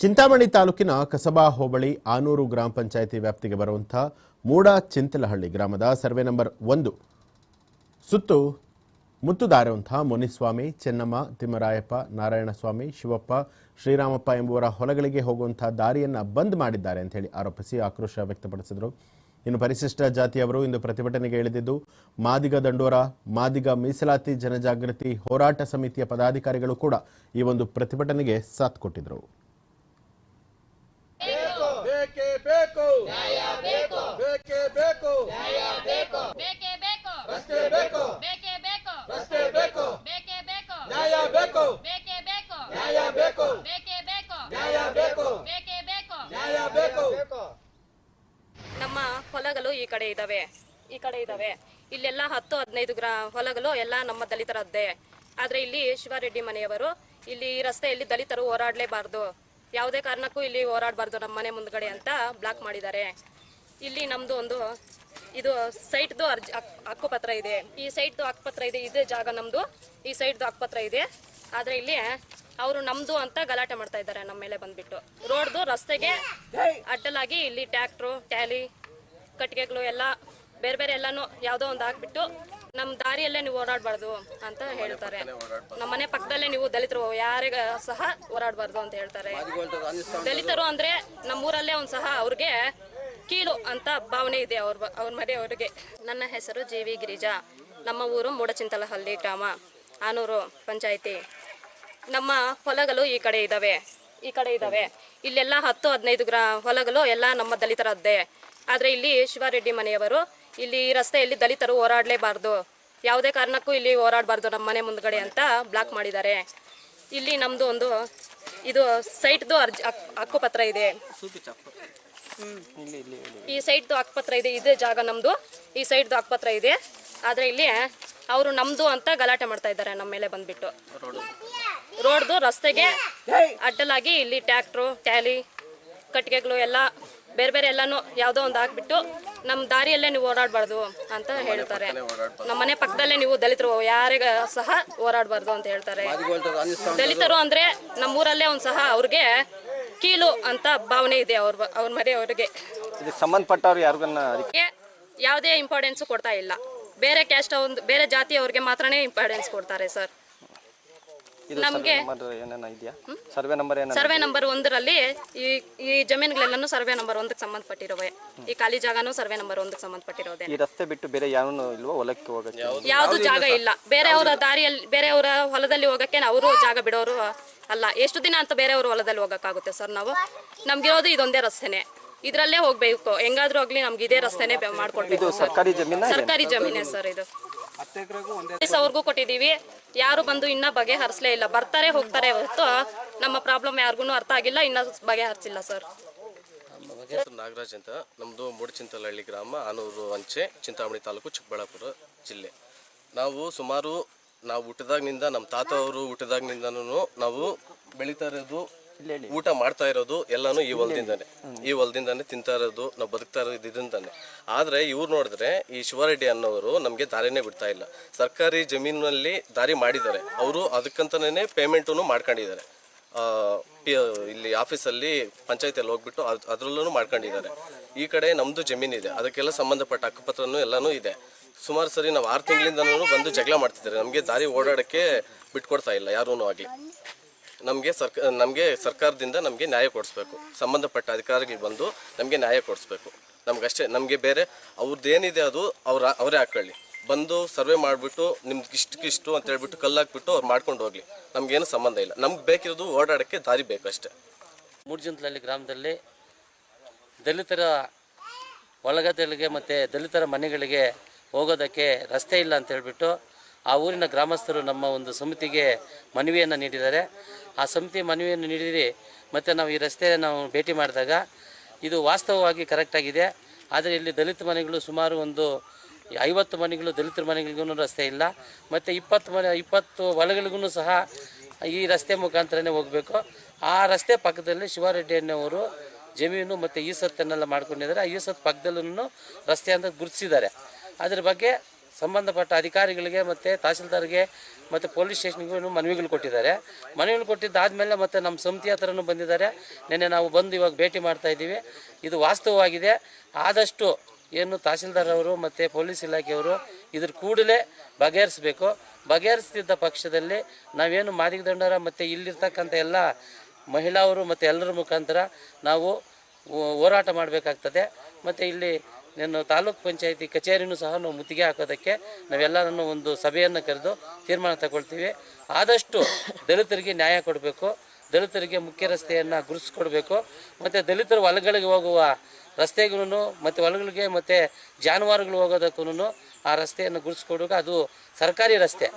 ಚಿಂತಾಮಣಿ ತಾಲೂಕಿನ ಕಸಬಾ ಹೋಬಳಿ ಆನೂರು ಗ್ರಾಮ ಪಂಚಾಯಿತಿ ವ್ಯಾಪ್ತಿಗೆ ಬರುವಂಥ ಮೂಡ ಚಿಂತಲಹಳ್ಳಿ ಗ್ರಾಮದ ಸರ್ವೆ ನಂಬರ್ ಒಂದು. ಸುತ್ತು ಮುತ್ತುದಾರುವಂತಹ ಮುನಿಸ್ವಾಮಿ, ಚೆನ್ನಮ್ಮ, ತಿಮ್ಮರಾಯಪ್ಪ, ನಾರಾಯಣಸ್ವಾಮಿ, ಶಿವಪ್ಪ, ಶ್ರೀರಾಮಪ್ಪ ಎಂಬುವರ ಹೊಲಗಳಿಗೆ ಹೋಗುವಂತಹ ದಾರಿಯನ್ನು ಬಂದ್ ಮಾಡಿದ್ದಾರೆ ಅಂತ ಹೇಳಿ ಆರೋಪಿಸಿ ಆಕ್ರೋಶ ವ್ಯಕ್ತಪಡಿಸಿದರು. ಇನ್ನು ಪರಿಶಿಷ್ಟ ಜಾತಿಯವರು ಇಂದು ಪ್ರತಿಭಟನೆಗೆ ಇಳಿದಿದ್ದು, ಮಾದಿಗ ದಂಡೋರ, ಮಾದಿಗ ಮೀಸಲಾತಿ ಜನಜಾಗೃತಿ ಹೋರಾಟ ಸಮಿತಿಯ ಪದಾಧಿಕಾರಿಗಳು ಕೂಡ ಈ ಒಂದು ಪ್ರತಿಭಟನೆಗೆ ಸಾಥ್ ಕೊಟ್ಟಿದ್ದರು ಬೇಕೇ ಬೇಕು ನ್ಯಾಯ ಬೇಕು ಬೇಕೇ ಬೇಕು ನ್ಯಾಯ ಬೇಕು ಬೇಕೇ ಬೇಕು ರಸ್ತೆ ಬೇಕು ಬೇಕೇ ಬೇಕು ರಸ್ತೆ ಬೇಕು ಬೇಕೇ ಬೇಕು ನ್ಯಾಯ ಬೇಕು ಬೇಕೇ ಬೇಕು ನ್ಯಾಯ ಬೇಕು ಬೇಕೇ ಬೇಕು ನ್ಯಾಯ ಬೇಕು ಬೇಕೇ ಬೇಕು ನ್ಯಾಯ ಬೇಕು ನಮ್ಮ ಹೊಲಗಳು ಈ ಕಡೆ ಇದಾವೆ. ಈ ಕಡೆ ಇದಾವೆ. ಇಲ್ಲೆಲ್ಲ ಹತ್ತು ಹದಿನೈದು ಗ್ರಾ ಹೊಲಗಳು ಎಲ್ಲ ನಮ್ಮ ದಲಿತರದ್ದೇ. ಆದ್ರೆ ಇಲ್ಲಿ ಶಿವಾರೆಡ್ಡಿ ಮನೆಯವರು ಇಲ್ಲಿ ಈ ರಸ್ತೆಯಲ್ಲಿ ದಲಿತರು ಹೋರಾಡಲೇಬಾರ್ದು. ಯಾವುದೇ ಕಾರಣಕ್ಕೂ ಇಲ್ಲಿ ಹೋರಾಡಬಾರ್ದು ನಮ್ಮ ಮನೆ ಮುಂದ್ಗಡೆ ಅಂತ ಬ್ಲಾಕ್ ಮಾಡಿದ್ದಾರೆ. ಇಲ್ಲಿ ನಮ್ದು ಒಂದು ಇದು ಸೈಟ್ದು ಅರ್ಜಿ ಹಕ್- ಹಕ್ಕುಪತ್ರ ಇದೆ. ಈ ಸೈಟ್ದು ಹಕ್ಕುಪತ್ರ ಇದೆ, ಇದೇ ಜಾಗ ನಮ್ದು. ಈ ಸೈಟ್ದು ಹಕ್ಕುಪತ್ರ ಇದೆ. ಆದ್ರೆ ಇಲ್ಲಿ ಅವರು ನಮ್ದು ಅಂತ ಗಲಾಟೆ ಮಾಡ್ತಾ ಇದ್ದಾರೆ ನಮ್ಮ ಮೇಲೆ ಬಂದ್ಬಿಟ್ಟು. ರೋಡ್ದು ರಸ್ತೆಗೆ ಅಡ್ಡಲಾಗಿ ಇಲ್ಲಿ ಟ್ಯಾಕ್ಟ್ರು, ಟ್ಯಾಲಿ, ಕಟ್ಟಿಗೆಗಳು ಎಲ್ಲ, ಬೇರೆ ಬೇರೆ ಎಲ್ಲಾನು ಯಾವುದೋ ಒಂದು ಹಾಕ್ಬಿಟ್ಟು ನಮ್ಮ ದಾರಿಯಲ್ಲೇ ನೀವು ಓಡಾಡಬಾರ್ದು ಅಂತ ಹೇಳ್ತಾರೆ. ನಮ್ಮ ಮನೆ ಪಕ್ಕದಲ್ಲೇ ನೀವು ದಲಿತರು, ಯಾರಿಗ ಸಹ ಓಡಾಡಬಾರ್ದು ಅಂತ ಹೇಳ್ತಾರೆ. ದಲಿತರು ಅಂದ್ರೆ ನಮ್ಮೂರಲ್ಲೇ ಒಂದು ಸಹ ಅವ್ರಿಗೆ ಕೀಳು ಅಂತ ಭಾವನೆ ಇದೆ ಅವ್ರ ಅವ್ರ ಮನೆಯವ್ರಿಗೆ ನನ್ನ ಹೆಸರು ಜಿ ವಿ ಗಿರಿಜಾ. ನಮ್ಮ ಊರು ಮೂಡಚಿಂತಲಹಳ್ಳಿ ಗ್ರಾಮ. ಆನೂರು ಪಂಚಾಯಿತಿ. ನಮ್ಮ ಹೊಲಗಳು ಈ ಕಡೆ ಇದ್ದಾವೆ ಈ ಕಡೆ ಇದ್ದಾವೆ ಇಲ್ಲೆಲ್ಲ ಹತ್ತು ಹದಿನೈದು ಗ್ರಾ ಹೊಲಗಳು ಎಲ್ಲ ನಮ್ಮ ದಲಿತರದ್ದೇ. ಆದರೆ ಇಲ್ಲಿ ಶಿವಾರೆಡ್ಡಿ ಮನೆಯವರು, ಇಲ್ಲಿ ರಸ್ತೆಯಲ್ಲಿ ದಲಿತರು ಹೋರಾಡಲೇಬಾರ್ದು. ಯಾವುದೇ ಕಾರಣಕ್ಕೂ ಇಲ್ಲಿ ಹೋರಾಡಬಾರ್ದು ನಮ್ಮ ಮನೆ ಮುಂದ್ಗಡೆ ಅಂತ ಬ್ಲಾಕ್ ಮಾಡಿದ್ದಾರೆ. ಇಲ್ಲಿ ನಮ್ಮದು ಒಂದು ಇದು ಸೈಟ್ದು ಅರ್ಜಿ ಹಕ್- ಹಕ್ಕುಪತ್ರ ಇದೆ. ಈ ಸೈಡ್ದು ಆಕ್ಪತ್ರ ಇದೆ ಇದೇ ಜಾಗ ನಮ್ದು. ಈ ಸೈಡ್ದು ಆಕ್ಪತ್ರ ಇದೆ. ಆದ್ರೆ ಇಲ್ಲಿ ಅವರು ನಮ್ದು ಅಂತ ಗಲಾಟೆ ಮಾಡ್ತಾ ಇದ್ದಾರೆ ನಮ್ಮ ಮೇಲೆ ಬಂದ್ಬಿಟ್ಟು. ರೋಡ್ದು ರಸ್ತೆಗೆ ಅಡ್ಡಲಾಗಿ ಇಲ್ಲಿ ಟ್ಯಾಕ್ಟ್ರು ಟ್ಯಾಲಿ ಕಟ್ಟಿಗೆಗಳು ಎಲ್ಲ ಬೇರೆ ಬೇರೆ ಎಲ್ಲಾನು ಯಾವುದೋ ಒಂದು ಹಾಕ್ಬಿಟ್ಟು ನಮ್ಮ ದಾರಿಯಲ್ಲೇ ನೀವು ಓಡಾಡಬಾರ್ದು ಅಂತ ಹೇಳ್ತಾರೆ. ನಮ್ಮ ಮನೆ ಪಕ್ಕದಲ್ಲೇ ನೀವು ದಲಿತರು ಯಾರಿಗ ಸಹ ಓಡಾಡಬಾರ್ದು ಅಂತ ಹೇಳ್ತಾರೆ. ದಲಿತರು ಅಂದ್ರೆ ನಮ್ಮೂರಲ್ಲೇ ಒಂದು ಸಹ ಅವ್ರಿಗೆ ಕೀಳು ಅಂತ ಭಾವನೆ ಇದೆ ಅವ್ರ ಅವ್ರ ಮನೆ ಅವ್ರಿಗೆ. ಸಂಬಂಧಪಟ್ಟವ್ರು ಯಾರಿಗನ್ನ ಅದಕ್ಕೆ ಯಾವುದೇ ಇಂಪಾರ್ಟೆನ್ಸ್ ಕೊಡ್ತಾ ಇಲ್ಲ. ಬೇರೆ ಕ್ಯಾಸ್ಟ್ ಒಂದು ಬೇರೆ ಜಾತಿಯವ್ರಿಗೆ ಮಾತ್ರನೇ ಇಂಪಾರ್ಟೆನ್ಸ್ ಕೊಡ್ತಾರೆ ಸರ್ ಇದು ನಮ್ಗೆ- ಸರ್ವೆ ನಂಬರ್ ಏನೇನ ಇದೆಯಾ? ಸರ್ವೆ ನಂಬರ್ ಏನ ಸರ್ವೆ ನಂಬರ್ ಒಂದರಲ್ಲಿ ಈ ಈ ಜಮೀನುಗಳೆಲ್ಲನೂ ಸರ್ವೆ ನಂಬರ್ ಒಂದಕ್ಕೆ ಸಂಬಂಧಪಟ್ಟಿರೋವೆ. ಈ ಖಾಲಿ ಜಾಗನೂ ಸರ್ವೆ ನಂಬರ್ ಒಂದಕ್ಕೆ ಸಂಬಂಧಪಟ್ಟಿರೋದೆ. ಈ ರಸ್ತೆ ಬಿಟ್ಟು ಬೇರೆ ಯಾವನು ಇಲ್ವಾ ಹೊಲಕ್ಕೆ ಹೋಗಕ್ಕೆ? ಯಾವುದು ಜಾಗ ಇಲ್ಲ ಬೇರೆಯವರ ದಾರಿಯಲ್ಲಿ ಬೇರೆಯವರ ಹೊಲದಲ್ಲಿ ಹೋಗಕ್ಕೆ ಅವರು ಜಾಗ ಬಿಡೋರು ಅಲ್ಲ ಎಷ್ಟು ದಿನ ಅಂತ ಬೇರೆಯವ್ರ ಹೊಲದಲ್ಲಿ ಹೋಗೋಕ್ಕಾಗುತ್ತೆ ಸರ್ ನಾವು? ನಮ್ಗಿರೋದು ಇದೊಂದೇ ರಸ್ತೆನೆ. ಇದ್ರಲ್ಲೇ ಹೋಗ್ಬೇಕು. ಹೆಂಗಾದ್ರೂ ಆಗ್ಲಿ ನಮ್ಗೆ ಇದೇ ರಸ್ತೆನೆ ಬೆ- ಮಾಡ್ಕೊಡ್ಬೇಕು. ಇದು ಸರ್ಕಾರಿ ಜಮೀನ ಸರ್ಕಾರಿ ಜಮೀನೇ ಸರ್ ಇದು. ಅವ್ರಿಗೂ ಕೊಟ್ಟಿದೀವಿ. ಯಾರು ಬಂದು ಇನ್ನ ಬಗೆ ಹರಿಸಲೇ ಇಲ್ಲ. ಬರ್ತಾರೆ ಹೋಗ್ತಾರೆ ಹೊರತು ನಮ್ಮ ಪ್ರಾಬ್ಲಮ್ ಯಾರಿಗೂ ಅರ್ಥ ಆಗಿಲ್ಲ. ಇನ್ನ ಬಗೆ ಹರಿಸಿಲ್ಲ ಸರ್ ನಾಗರಾಜ್ ಅಂತ. ನಮ್ಮದು ಮೂಡಚಿಂತಲಹಳ್ಳಿ ಗ್ರಾಮ ಆನೂರು ಅಂಚೆ ಚಿಂತಾಮಣಿ ತಾಲೂಕು ಚಿಕ್ಕಬಳ್ಳಾಪುರ ಜಿಲ್ಲೆ. ನಾವು ಸುಮಾರು ನಾವು ಹುಟ್ಟಿದಾಗಿನಿಂದ ನಮ್ಮ ತಾತ ಅವರು ಹುಟ್ಟಿದಾಗಿನಿಂದನೂ ನಾವು ಬೆಳೀತಾ ಇರೋದು ಊಟ ಮಾಡ್ತಾ ಇರೋದು ಎಲ್ಲಾನು ಈ ಹೊಲದಿಂದಾನೆ. ಈ ಹೊಲದಿಂದಾನೆ ತಿಂತಾ ಇರೋದು ನಾವು ಬದುಕ್ತಾ ಇರೋದು ಇದರಿಂದಾನೆ. ಆದ್ರೆ ಇವ್ರು ನೋಡಿದ್ರೆ ಈ ಶಿವರೆಡ್ಡಿ ಅನ್ನೋರು ನಮಗೆ ದಾರಿನೇ ಬಿಡ್ತಾ ಇಲ್ಲ. ಸರ್ಕಾರಿ ಜಮೀನಲ್ಲಿ ದಾರಿ ಮಾಡಿದ್ದಾರೆ. ಅವರು ಅದಕ್ಕಂತನೇ ಪೇಮೆಂಟನ್ನು ಮಾಡ್ಕೊಂಡಿದ್ದಾರೆ. ಇಲ್ಲಿ ಆಫೀಸಲ್ಲಿ ಪಂಚಾಯತಿಯಲ್ಲಿ ಹೋಗ್ಬಿಟ್ಟು ಅದ್, ಅದರಲ್ಲೂ ಮಾಡ್ಕೊಂಡಿದ್ದಾರೆ. ಈ ಕಡೆ ನಮ್ಮದು ಜಮೀನಿದೆ ಅದಕ್ಕೆಲ್ಲ ಸಂಬಂಧಪಟ್ಟ ಹಕ್ಕುಪತ್ರನೂ ಎಲ್ಲನೂ ಇದೆ. ಸುಮಾರು ಸರಿ ನಾವು ಆರು ತಿಂಗಳಿಂದನೂ ಬಂದು ಜಗಳ ಮಾಡ್ತಿದ್ದಾರೆ. ನಮಗೆ ದಾರಿ ಓಡಾಡೋಕ್ಕೆ ಬಿಟ್ಕೊಡ್ತಾ ಇಲ್ಲ ಯಾರೂ ಆಗಲಿ. ನಮಗೆ ಸರ್ಕ, ನಮಗೆ ಸರ್ಕಾರದಿಂದ ನಮಗೆ ನ್ಯಾಯ ಕೊಡಿಸ್ಬೇಕು. ಸಂಬಂಧಪಟ್ಟ ಅಧಿಕಾರಿಗಳು ಬಂದು ನಮಗೆ ನ್ಯಾಯ ಕೊಡಿಸ್ಬೇಕು. ನಮಗಷ್ಟೇ, ನಮಗೆ ಬೇರೆ ಅವ್ರದ್ದು ಏನಿದೆ ಅದು ಅವ್ರ, ಅವರೇ ಹಾಕೊಳ್ಳಿ. ಬಂದು ಸರ್ವೆ ಮಾಡಿಬಿಟ್ಟು ನಿಮ್ಗೆ ಇಷ್ಟಕ್ಕಿಷ್ಟು ಅಂತ ಹೇಳ್ಬಿಟ್ಟು ಕಲ್ಲಾಕ್ಬಿಟ್ಟು ಅವ್ರು ಮಾಡ್ಕೊಂಡು ಹೋಗ್ಲಿ. ನಮ್ಗೇನು ಸಂಬಂಧ ಇಲ್ಲ. ನಮ್ಗೆ ಬೇಕಿರೋದು ಓಡಾಡೋಕ್ಕೆ ದಾರಿ ಬೇಕು ಅಷ್ಟೇ. ಜನದಲ್ಲಿ ಗ್ರಾಮದಲ್ಲಿ ದಲಿತರ ಒಳಗದಲ್ಲಿಗೆ ಮತ್ತು ದಲಿತರ ಮನೆಗಳಿಗೆ ಹೋಗೋದಕ್ಕೆ ರಸ್ತೆ ಇಲ್ಲ ಅಂತ ಹೇಳಿಬಿಟ್ಟು ಆ ಊರಿನ ಗ್ರಾಮಸ್ಥರು ನಮ್ಮ ಒಂದು ಸಮಿತಿಗೆ ಮನವಿಯನ್ನು ನೀಡಿದ್ದಾರೆ. ಆ ಸಮಿತಿ ಮನವಿಯನ್ನು ನೀಡಿರಿ, ಮತ್ತು ನಾವು ಈ ರಸ್ತೆ ನಾವು ಭೇಟಿ ಮಾಡಿದಾಗ ಇದು ವಾಸ್ತವವಾಗಿ ಕರೆಕ್ಟಾಗಿದೆ ಆದರೆ ಇಲ್ಲಿ ದಲಿತ ಮನೆಗಳು ಸುಮಾರು ಒಂದು ಐವತ್ತು ಮನೆಗಳು, ದಲಿತರ ಮನೆಗಳಿಗೂ ರಸ್ತೆ ಇಲ್ಲ. ಮತ್ತು ಇಪ್ಪತ್ತು ಮನೆ, ಇಪ್ಪತ್ತು ಹೊಲಗಳಿಗೂ ಸಹ ಈ ರಸ್ತೆ ಮುಖಾಂತರನೇ ಹೋಗಬೇಕು. ಆ ರಸ್ತೆ ಪಕ್ಕದಲ್ಲಿ ಶಿವಾರೆಡ್ಡಿ ಅನ್ನೋರು ಜಮೀನು ಮತ್ತು ಈಸತ್ತನ್ನೆಲ್ಲ ಮಾಡ್ಕೊಂಡಿದ್ದಾರೆ. ಆ ಈಸತ್ ಪಕ್ಕದಲ್ಲೂ ರಸ್ತೆ ಅಂತ ಗುರುತಿಸಿದ್ದಾರೆ. ಅದ್ರ ಬಗ್ಗೆ ಸಂಬಂಧಪಟ್ಟ ಅಧಿಕಾರಿಗಳಿಗೆ ಮತ್ತು ತಹಸೀಲ್ದಾರ್ಗೆ ಮತ್ತು ಪೊಲೀಸ್ ಸ್ಟೇಷನ್ಗೂ ಮನವಿಗಳು ಕೊಟ್ಟಿದ್ದಾರೆ. ಮನವಿಗಳು ಕೊಟ್ಟಿದ್ದಾದಮೇಲೆ ಮತ್ತು ನಮ್ಮ ಸಮಿತಿ ಹತ್ರನೂ ಬಂದಿದ್ದಾರೆ. ನಿನ್ನೆ ನಾವು ಬಂದು ಇವಾಗ ಭೇಟಿ ಮಾಡ್ತಾ ಇದ್ದೀವಿ. ಇದು ವಾಸ್ತವವಾಗಿದೆ. ಆದಷ್ಟು ಏನು ತಹಸೀಲ್ದಾರ್ ಅವರು ಮತ್ತು ಪೊಲೀಸ್ ಇಲಾಖೆಯವರು ಇದ್ರ ಕೂಡಲೇ ಬಗೆಹರಿಸಬೇಕು. ಬಗೆಹರಿಸ್ತಿದ್ದ ಪಕ್ಷದಲ್ಲಿ ನಾವೇನು ಮಾದಿಗ ದಂಡರ ಮತ್ತು ಇಲ್ಲಿರ್ತಕ್ಕಂಥ ಎಲ್ಲ ಮಹಿಳಾವರು ಮತ್ತು ಎಲ್ಲರ ಮುಖಾಂತರ ನಾವು ಹೋರಾಟ ಮಾಡಬೇಕಾಗ್ತದೆ. ಮತ್ತು ಇಲ್ಲಿ ನಾನು ತಾಲೂಕ್ ಪಂಚಾಯಿತಿ ಕಚೇರಿನೂ ಸಹ ನಾವು ಮುತ್ತಿಗೆ ಹಾಕೋದಕ್ಕೆ ನಾವೆಲ್ಲರನ್ನು ಒಂದು ಸಭೆಯನ್ನು ಕರೆದು ತೀರ್ಮಾನ ತಗೊಳ್ತೀವಿ. ಆದಷ್ಟು ದಲಿತರಿಗೆ ನ್ಯಾಯ ಕೊಡಬೇಕು. ದಲಿತರಿಗೆ ಮುಖ್ಯ ರಸ್ತೆಯನ್ನು ಗುರುತಿಸ್ಕೊಡ್ಬೇಕು. ಮತ್ತು ದಲಿತರು ಹೊಲಗಳಿಗೆ ಹೋಗುವ ರಸ್ತೆಗೂ ಮತ್ತು ಹೊಲಗಳಿಗೆ ಮತ್ತು ಜಾನುವಾರುಗಳು ಹೋಗೋದಕ್ಕೂ ಆ ರಸ್ತೆಯನ್ನು ಗುರುತಿಸ್ಕೊಡುವಾಗ ಅದು ಸರ್ಕಾರಿ ರಸ್ತೆ.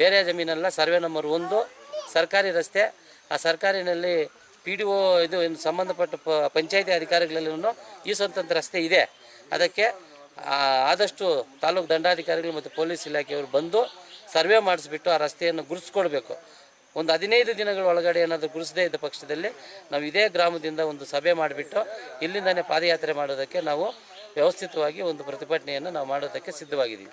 ಬೇರೆ ಜಮೀನಲ್ಲ, ಸರ್ವೆ ನಂಬರ್ ಒಂದು, ಸರ್ಕಾರಿ ರಸ್ತೆ. ಆ ಸರ್ಕಾರಿನಲ್ಲಿ ಪಿ ಡಿ ಒ ಇದು ಸಂಬಂಧಪಟ್ಟ ಪ, ಪಂಚಾಯತಿ ಅಧಿಕಾರಿಗಳಲ್ಲೂ ಈ ಸ್ವತಂತ್ರ ರಸ್ತೆ ಇದೆ. ಅದಕ್ಕೆ ಆದಷ್ಟು ತಾಲೂಕು ದಂಡಾಧಿಕಾರಿಗಳು ಮತ್ತು ಪೊಲೀಸ್ ಇಲಾಖೆಯವರು ಬಂದು ಸರ್ವೆ ಮಾಡಿಸ್ಬಿಟ್ಟು ಆ ರಸ್ತೆಯನ್ನು ಗುರುತಿಸ್ಕೊಡ್ಬೇಕು. ಒಂದು ಹದಿನೈದು ದಿನಗಳ ಒಳಗಡೆ ಏನಾದರೂ ಗುರುಸದೇ ಇದ್ದ ಪಕ್ಷದಲ್ಲಿ ನಾವು ಇದೇ ಗ್ರಾಮದಿಂದ ಒಂದು ಸಭೆ ಮಾಡಿಬಿಟ್ಟು ಇಲ್ಲಿಂದನೇ ಪಾದಯಾತ್ರೆ ಮಾಡೋದಕ್ಕೆ ನಾವು ವ್ಯವಸ್ಥಿತವಾಗಿ ಒಂದು ಪ್ರತಿಭಟನೆಯನ್ನು ನಾವು ಮಾಡೋದಕ್ಕೆ ಸಿದ್ಧವಾಗಿದ್ದೀವಿ.